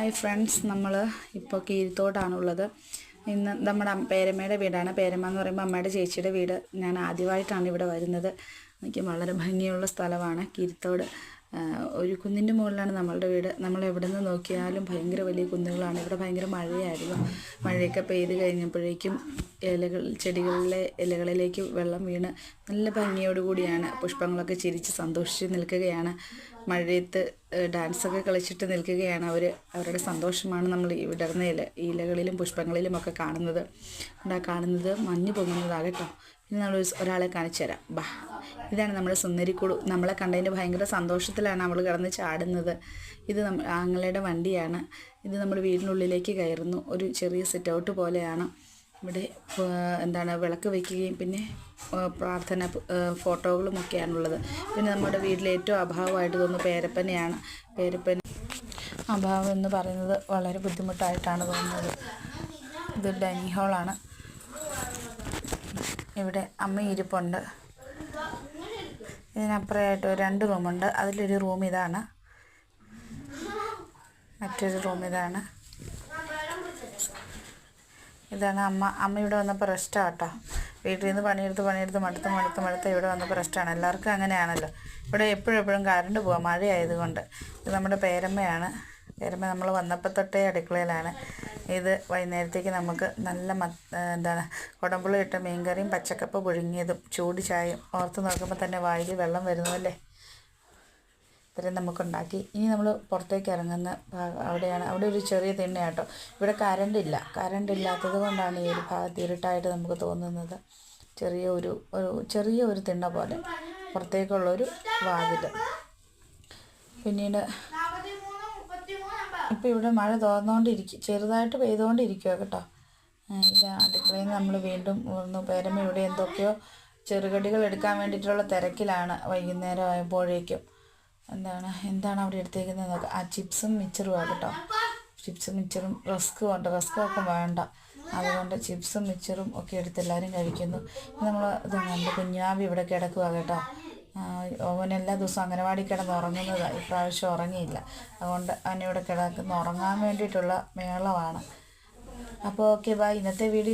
Hi friends നമ്മൾ ഇപ്പോൾ കീഴ്ത്തോട്ടാണുള്ളത് ഇന്ന് നമ്മുടെ പേരമ്മയുടെ വീടാണ്. പേരമ്മ എന്ന് പറയുമ്പോൾ അമ്മയുടെ ചേച്ചിയുടെ വീട്. ഞാൻ ആദ്യമായിട്ടാണ് ഇവിടെ വരുന്നത്. എനിക്ക് വളരെ ഭംഗിയുള്ള സ്ഥലമാണ് കീഴ്ത്തോട് ഒരു കുന്നിന്റെ മുകളിലാണ് നമ്മളുടെ വീട്. നമ്മൾ എവിടെ നിന്ന് നോക്കിയാലും ഭയങ്കര വലിയ കുന്നുകളാണ്. ഇവിടെ ഭയങ്കര മഴയായിരുന്നു. മഴയൊക്കെ പെയ്ത് കഴിഞ്ഞപ്പോഴേക്കും ഇലകൾ ചെടികളിലെ ഇലകളിലേക്ക് വെള്ളം വീണ് നല്ല ഭംഗിയോടുകൂടിയാണ് പുഷ്പങ്ങളൊക്കെ ചിരിച്ച് സന്തോഷിച്ച് നിൽക്കുകയാണ്. മഴയത്ത് ഡാൻസൊക്കെ കളിച്ചിട്ട് നിൽക്കുകയാണ് അവർ അവരുടെ സന്തോഷമാണ് നമ്മൾ വിടർന്ന ഇല ഇലകളിലും പുഷ്പങ്ങളിലും ഒക്കെ കാണുന്നത്. കാണുന്നത് മഞ്ഞ് പൊങ്ങുന്നതാണ് കേട്ടോ. ഇനി ഒരാളെ കാണിച്ചു തരാം. ബാ ഇതാണ് നമ്മുടെ സുന്ദരിക്കുളു നമ്മളെ കണ്ടതിന്റെ ഭയങ്കര സന്തോഷത്തിലാണ് അവൾ കിടന്ന് ചാടുന്നത്. ഇത് നമ്മ ആങ്ങളുടെ വണ്ടിയാണ്. ഇത് നമ്മൾ വീടിനുള്ളിലേക്ക് കയറുന്നു. ഒരു ചെറിയ സിറ്റ് ഔട്ട് പോലെയാണ്. ഇവിടെ എന്താണ് വിളക്ക് വയ്ക്കുകയും പിന്നെ പ്രാർത്ഥന ഫോട്ടോകളും ഒക്കെയാണുള്ളത്. പിന്നെ നമ്മുടെ വീട്ടിലെ ഏറ്റവും അഭാവമായിട്ട് തോന്നുന്നു പേരപ്പനെയാണ്. പേരപ്പൻ അഭാവം എന്ന് പറയുന്നത് വളരെ ബുദ്ധിമുട്ടായിട്ടാണ് തോന്നുന്നത്. ഇത് ഡൈനിങ് ഹാളാണ്. ഇവിടെ അമ്മ ഇരിപ്പുണ്ട്. ഇതിനപ്പുറമായിട്ട് രണ്ട് റൂമുണ്ട്. അതിലൊരു റൂം ഇതാണ്. മറ്റൊരു റൂം ഇതാണ്. ഇതാണ് അമ്മ. അമ്മ ഇവിടെ വന്നപ്പോൾ റെസ്റ്റാണ് കേട്ടോ വീട്ടിൽ നിന്ന് പണിയെടുത്ത് പണിയെടുത്ത് മടുത്ത് മടുത്ത് മടുത്ത് ഇവിടെ വന്നപ്പോൾ റെസ്റ്റാണ് എല്ലാവർക്കും അങ്ങനെയാണല്ലോ. ഇവിടെ എപ്പോഴും എപ്പോഴും കറണ്ട് പോവാം. മഴയായതുകൊണ്ട്. ഇത് നമ്മുടെ പേരമ്മയാണ്. പേരമ്മ നമ്മൾ വന്നപ്പോൾ തൊട്ടേ അടുക്കളയിലാണ്. ഇത് വൈകുന്നേരത്തേക്ക് നമുക്ക് നല്ല മ എന്താണ് കുടമ്പുളി ഇട്ട മീൻകറിയും പച്ചക്കപ്പ് പുഴുങ്ങിയതും ചൂട് ചായയും ഓർത്ത് നോക്കുമ്പോൾ തന്നെ വായിൽ വെള്ളം വരുന്നതല്ലേ ഇത്രയും നമുക്കുണ്ടാക്കി. ഇനി നമ്മൾ പുറത്തേക്ക് ഇറങ്ങുന്ന അവിടെയാണ്. അവിടെ ഒരു ചെറിയ തിണ്ണയാട്ടോ. ഇവിടെ കറണ്ട് ഇല്ല. ഇല്ലാത്തത് കൊണ്ടാണ് ഈ ഒരു ഭാഗത്ത് ഇരുട്ടായിട്ട് നമുക്ക് തോന്നുന്നത്. ചെറിയ ഒരു ഒരു ചെറിയ ഒരു തിണ്ണ പോലെ പുറത്തേക്കുള്ളൊരു വാതിൽ പിന്നീട് ഇപ്പം ഇവിടെ മഴ തോന്നുകൊണ്ടിരിക്കും ചെറുതായിട്ട് പെയ്തുകൊണ്ടിരിക്കുക കേട്ടോ. ഇത് അടുക്കളയിൽ നിന്ന് നമ്മൾ വീണ്ടും ഒന്ന് പേരമ്മ ഇവിടെ എന്തൊക്കെയോ ചെറുകടികൾ എടുക്കാൻ വേണ്ടിയിട്ടുള്ള തിരക്കിലാണ് വൈകുന്നേരം ആയപ്പോഴേക്കും. എന്താണ് എന്താണ് അവിടെ എടുത്തേക്കുന്നത് ആ ചിപ്സും മിച്ചറുമാണ് കേട്ടോ. ചിപ്സും മിച്ചറും റസ്ക്കും ഉണ്ട്. റസ്ക്കൊക്കെ വേണ്ട. അതുകൊണ്ട് ചിപ്സും മിച്ചറും ഒക്കെ എടുത്ത് എല്ലാവരും കഴിക്കുന്നു. നമ്മൾ ഇത് നമ്മുടെ കുഞ്ഞാവി ഇവിടെ കിടക്കുക കേട്ടോ. അവൻ എല്ലാ ദിവസവും അംഗനവാടി കിടന്ന് ഉറങ്ങുന്നതാണ് ഇപ്രാവശ്യം ഉറങ്ങിയില്ല. അതുകൊണ്ട് അവനിവിടെ കിടക്കുന്ന ഉറങ്ങാൻ വേണ്ടിയിട്ടുള്ള മേളമാണ്. അപ്പോൾ ഓക്കെ ബൈ ഇന്നത്തെ വീഡിയോ